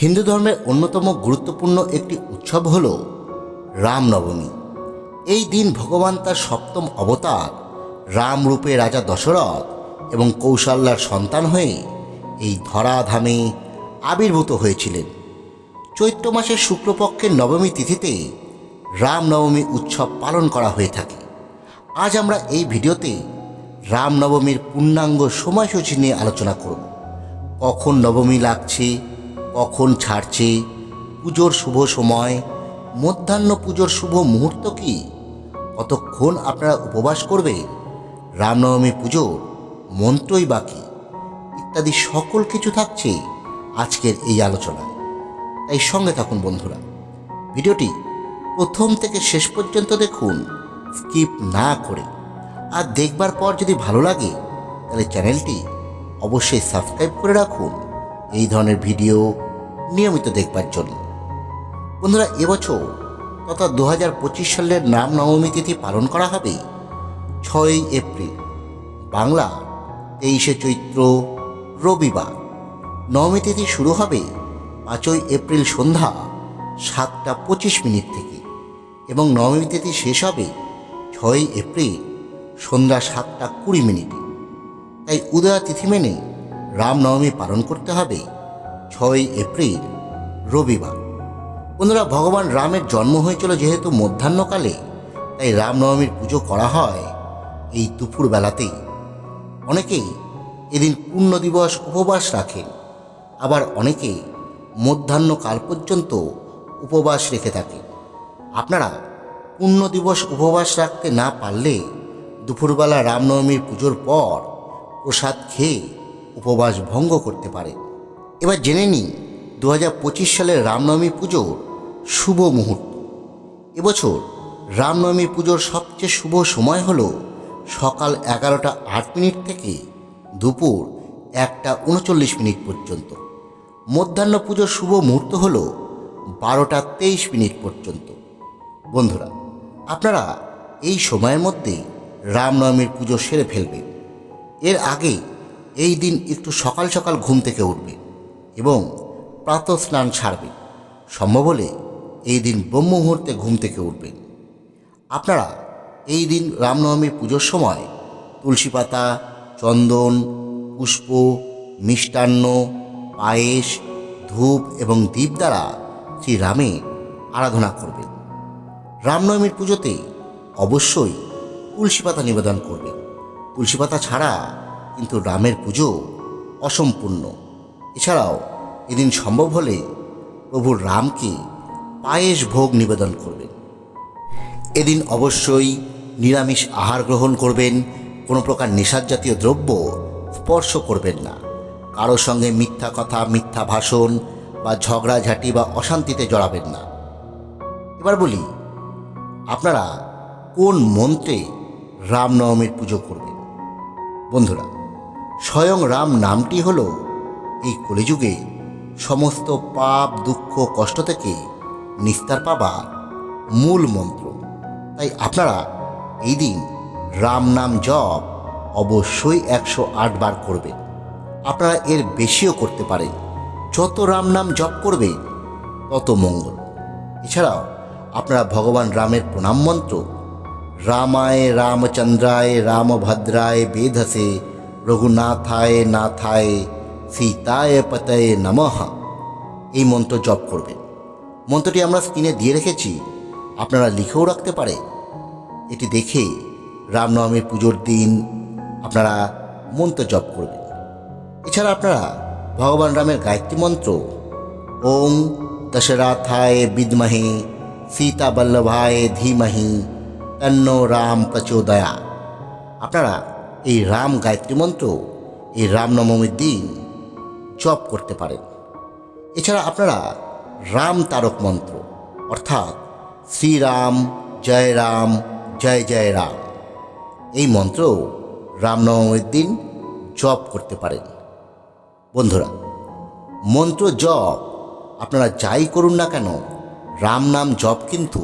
হিন্দু ধর্মের অন্যতম গুরুত্বপূর্ণ একটি উৎসব হল রামনবমী। এই দিন ভগবান তার সপ্তম অবতার রাম রূপে রাজা দশরথ এবং কৌশল্যার সন্তান হয়ে এই ধরাধামে আবির্ভূত হয়েছিলেন। চৈত্র মাসের শুক্লপক্ষের নবমী তিথিতে রামনবমী উৎসব পালন করা হয়ে থাকে। আজ আমরা এই ভিডিওতে রামনবমীর পূর্ণাঙ্গ সময়সূচি নিয়ে আলোচনা করব। কখন নবমী লাগছে কখন ছাড়ছে? পুজোর শুভ সময়? মধ্যাহ্ন পুজোর শুভ মুহূর্ত কি? কতক্ষণ আপনারা উপবাস করবে? রামনবমী পুজোর মন্ত্রই বাকি ইত্যাদি সকল কিছু থাকছে আজকের এই আলোচনায়। তাই সঙ্গে থাকুন বন্ধুরা। ভিডিওটি প্রথম থেকে শেষ পর্যন্ত দেখুন, স্কিপ না করে। আর দেখবার পর যদি ভালো লাগে, তাহলে চ্যানেলটি অবশ্যই সাবস্ক্রাইব করে রাখুন। এই ধরনের ভিডিও নিয়মিত দেখবার জন্য। বন্ধুরা, এবছর তথা দু হাজার পঁচিশ সালের নাম নবমী তিথি পালন করা হবে ছয়ই এপ্রিল। বাংলা তেইশে চৈত্র রবিবার। নবমী তিথি শুরু হবে পাঁচই এপ্রিল সন্ধ্যা সাতটা পঁচিশ মিনিট থেকে এবং নবমী তিথি শেষ হবে ছয়ই এপ্রিল সন্ধ্যা সাতটা কুড়ি মিনিটে। তাই উদয়া তিথি মেনে রামনবমী পালন করতে হবে ছয়ই এপ্রিল, রবিবার। বন্ধুরা, ভগবান রামের জন্ম হয়েছিল যেহেতু মধ্যাহ্নকালে, তাই রামনবমীর পুজো করা হয় এই দুপুর বেলাতেই অনেকেই এদিন পূর্ণ দিবস উপবাস রাখেন, আবার অনেকে মধ্যাহ্নকাল পর্যন্ত উপবাস রেখে থাকেন। আপনারা পূর্ণ দিবস উপবাস রাখতে না পারলে দুপুরবেলা রামনবমীর পুজোর পর প্রসাদ খেয়ে উপবাস ভঙ্গ করতে পারেন। এবার জেনে নিই দু হাজার পঁচিশ সালের রামনবমী পুজোর শুভ মুহূর্ত। এবছর রামনবমী পুজোর সবচেয়ে শুভ সময় হলো সকাল এগারোটা আট মিনিট থেকে দুপুর একটা উনচল্লিশ মিনিট পর্যন্ত। মধ্যাহ্ন পুজোর শুভ মুহূর্ত হল বারোটা তেইশ মিনিট পর্যন্ত। বন্ধুরা, আপনারা এই সময়ের মধ্যে রামনবমীর পুজো সেরে ফেলবেন। এর আগে এই দিন একটু সকাল সকাল ঘুম থেকে উঠবেন। এবং প্রাতঃ স্নান ছাড়বেন সম্ভব হলে এই দিন ব্রহ্ম মুহূর্তে ঘুম থেকে উঠবেন। আপনারা এই দিন রামনবমীর পুজোর সময় তুলসী পাতা, চন্দন, পুষ্প, মিষ্টান্ন, পায়েস, ধূপ এবং দ্বীপ দ্বারা শ্রীরামের আরাধনা করবেন। রামনবমীর পুজোতে অবশ্যই তুলসী পাতা নিবেদন করবেন। তুলসী পাতা ছাড়া কিন্তু রামের পুজো অসম্পূর্ণ। এছাড়াও এদিন সম্ভব হলে প্রভু রামকে পায়েস ভোগ নিবেদন করবেন। এদিন অবশ্যই নিরামিষ আহার গ্রহণ করবেন, কোনো প্রকার নেশার জাতীয় দ্রব্য স্পর্শ করবেন না। কারও সঙ্গে মিথ্যা কথা, মিথ্যা ভাষণ বা ঝগড়াঝাঁটি বা অশান্তিতে জড়াবেন না। এবার বলি, আপনারা কোন মন্ত্রে রামনবমীর পুজো করবেন? বন্ধুরা, স্বয়ং রাম নামটি হলো এই কলিযুগে সমস্ত পাপ, দুঃখ, কষ্ট থেকে নিস্তার পাবা মূল মন্ত্র। তাই আপনারা এই দিন রাম নাম জপ অবশ্যই একশো আট বার করবেন। আপনারা এর বেশিও করতে পারেন। যত রাম নাম জপ করবে, তত মঙ্গল। এছাড়াও আপনারা ভগবান রামের প্রণাম মন্ত্র, রামায় রামচন্দ্রায় রামভদ্রায় বেধসে, রঘুনাথায় নাথায় সীতায় পতয়ে নমঃ এই মন্ত্র জপ করবেন মন্ত্রটি আমরা স্ক্রিনে দিয়ে রেখেছি, আপনারা লিখেও রাখতে পারে। এটি দেখে রামনবমীর পুজোর দিন আপনারা মন্ত্র জপ করবেন। এছাড়া আপনারা ভগবান রামের গায়ত্রী মন্ত্র ওং দশরাথায় বিদ্মহে, সীতা বল্লভায় ধীমহি, তন্ন রাম প্রচোদয়া। আপনারা এই রাম গায়ত্রী মন্ত্র, এই রামনবমীর দিন জপ করতে পারেন। এছাড়া আপনারা রাম তারক মন্ত্র, অর্থাৎ শ্রীরাম জয় রাম জয় জয় রাম এই মন্ত্র রামনবমীর দিন জপ করতে পারেন। বন্ধুরা, মন্ত্র জপ আপনারা যাই করুন না কেন, রাম নাম জপ কিন্তু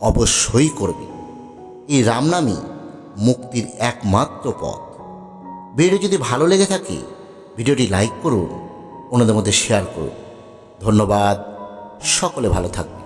অবশ্যই করবে এই রাম নামই মুক্তির একমাত্র পথ। ভিডিও যদি ভালো লেগে থাকে ভিডিওটি লাইক করুন অন্যদের মধ্যে শেয়ার করুন। ধন্যবাদ সকলে ভালো থাকবেন।